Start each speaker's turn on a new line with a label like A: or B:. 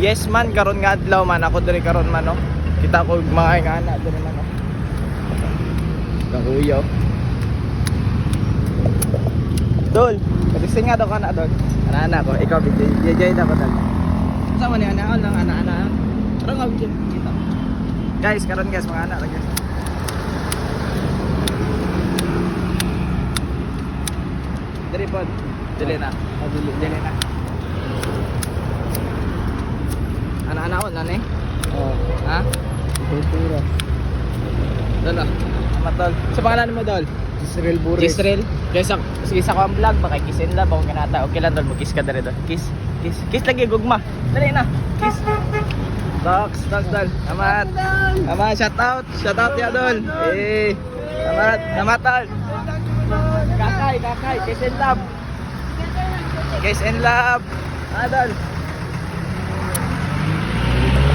A: Yes man karon nga adlaw man ako diri karon man no. Kita ko mga ingana diri man no. Ang kuya. oh. Dol, kasi nga daw ka na dol. Ana ko, ikaw bigay bigay na ko dol. Sama ni ana lang ana ana. Pero nga kita. Guys, karon guys mga anak guys. Dili pod. Dili na. Dili na. Ana-ana ko na ni.
B: Oh,
A: Ha?
B: kultura.
A: Dol ah. Matol. Sa pangalan mo dol?
B: Israel Bures.
A: Israel. Guys, ako, sige sa ko ang vlog, baka kissin lang, baka kinata. Okay lang dol, mag-kiss ka dali dol. Kiss, kiss. Kiss lagi, gugma. Dali na. Kiss. Dox, dox dol. Amat. Amat, shout out. Shout out ya dol. Eh. Amat, amat dol. Kakay, kakay. Kiss and love. Kiss and love. Ah, dol.